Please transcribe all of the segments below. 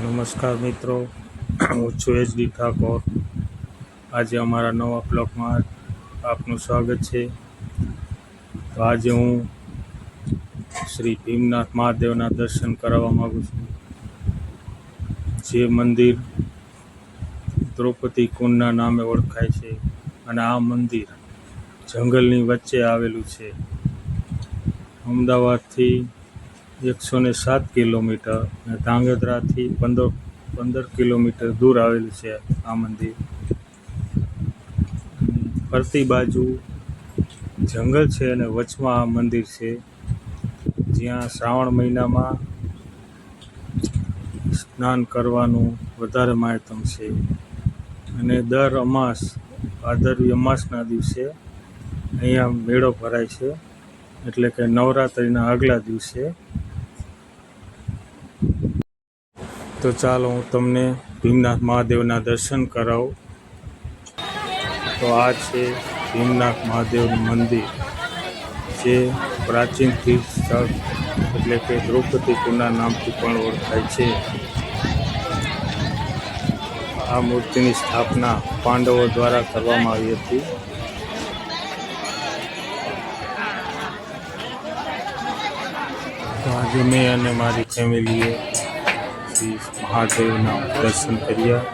નમસ્કાર મિત્રો, હું છું એચડી ઠાકોર. આજે અમારા નવા બ્લોગમાં આપનું સ્વાગત છે. તો આજે હું શ્રી ભીમનાથ મહાદેવના દર્શન કરાવવા માગું છું. જે મંદિર દ્રૌપદી કુંડના નામે ઓળખાય છે અને આ મંદિર જંગલની વચ્ચે આવેલું છે. અમદાવાદથી એકસો ને સાત કિલોમીટર અને ધાંગધ્રાથી પંદર પંદર કિલોમીટર દૂર આવેલું છે આ મંદિર. ફરતી બાજુ જંગલ છે અને વચમાં આ મંદિર છે. જ્યાં શ્રાવણ મહિનામાં સ્નાન કરવાનું વધારે મહત્તમ છે. અને દર અમાસ ભાદરવી અમાસના દિવસે અહીંયા મેળો ભરાય છે. એટલે કે નવરાત્રિના આગલા દિવસે તો ચાલો હું તમને ભીમનાથ મહાદેવના દર્શન કરાવું. તો આ છે ભીમનાથ મહાદેવનું મંદિર, જે પ્રાચીન તીર્થ સ્થળ એટલે કે દ્રૌપદી કુના નામથી પણ ઓળખાય છે. આ મૂર્તિની સ્થાપના પાંડવો દ્વારા કરવામાં આવી હતી. આજે મેં અને મારી ફેમિલીએ શ્રી મહાદેવના દર્શન કર્યા.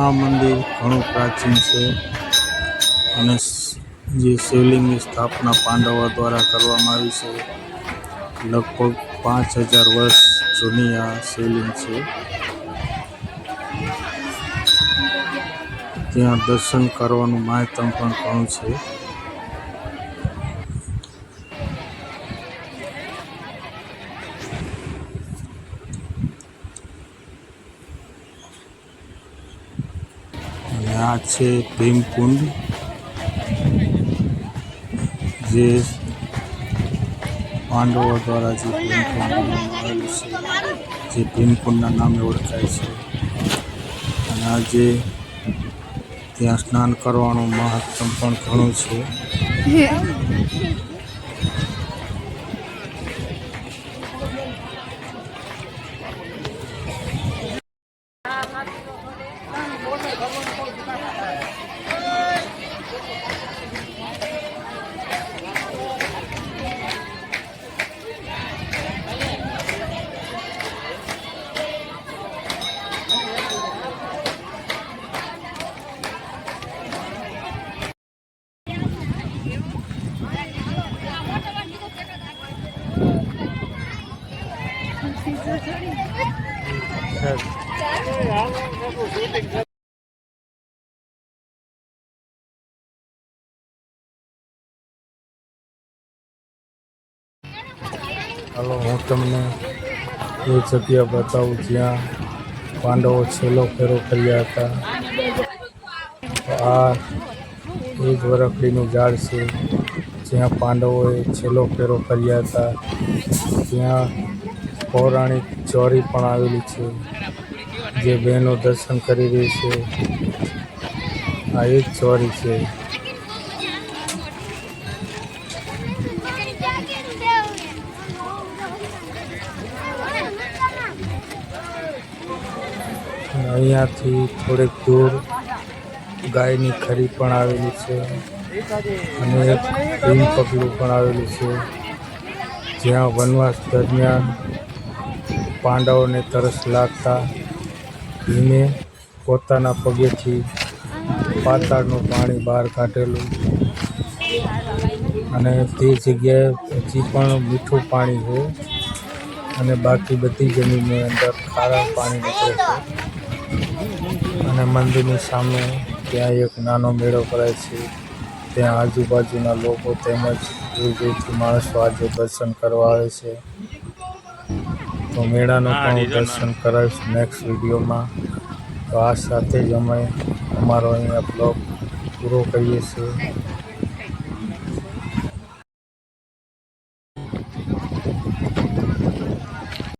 આ મંદિર ઘણું પ્રાચીન છે અને જે શિવલિંગની સ્થાપના પાંડવો દ્વારા કરવામાં આવી છે, લગભગ પાંચ હજાર વર્ષ જૂની આ શિવલિંગ છે. ત્યાં દર્શન કરવાનું મહત્તમ પણ ઘણું છે. અને આ છે ભીમકુંડ, જે પાંડવો દ્વારા જે ભીમકુંડ છે. જે ભીમકુંડના નામે ઓળખાય છે. અને આજે ત્યાં સ્નાન કરવાનું મહત્તમ પણ ઘણું છે. હાલો, હું તમને એ જગ્યા બતાવું જ્યાં પાંડવો છેલ્લો ફેરો કર્યા હતા. આ એ જ વરખડીનું ઝાડ છે, જ્યાં પાંડવોએ છેલ્લો ફેરો કર્યા હતા. ત્યાં પૌરાણિક ચોરી પણ આવેલી છે. જે બહેનો દર્શન કરી રહી છે. આ એક ચોરી છે. અહીંયાથી થોડેક દૂર ગાયની ખરી પણ આવેલી છે. અને એક ભીમ પગલું પણ આવેલું છે. જ્યાં વનવાસ દરમિયાન પાંડવોને તરસ લાગતા ભીમે પોતાના પગેથી પાતાળનું પાણી બહાર કાઢેલું. અને તે જગ્યાએ હજી પણ મીઠું પાણી છે અને બાકી બધી જમીનની અંદર ખારા પાણી નીકળે છે. અને મંદિરની સામે ત્યાં એક નાનો મેળો ભરાય છે. ત્યાં આજુબાજુના લોકો તેમજ દૂર દૂરથી માણસો આજે દર્શન કરવા આવે છે. તો મેળાનું પણ દર્શન કરાવીશ નેક્સ્ટ વિડીયોમાં. તો આ સાથે જ અમે અમારો અહીંયા બ્લોગ પૂરો કરીએ છીએ.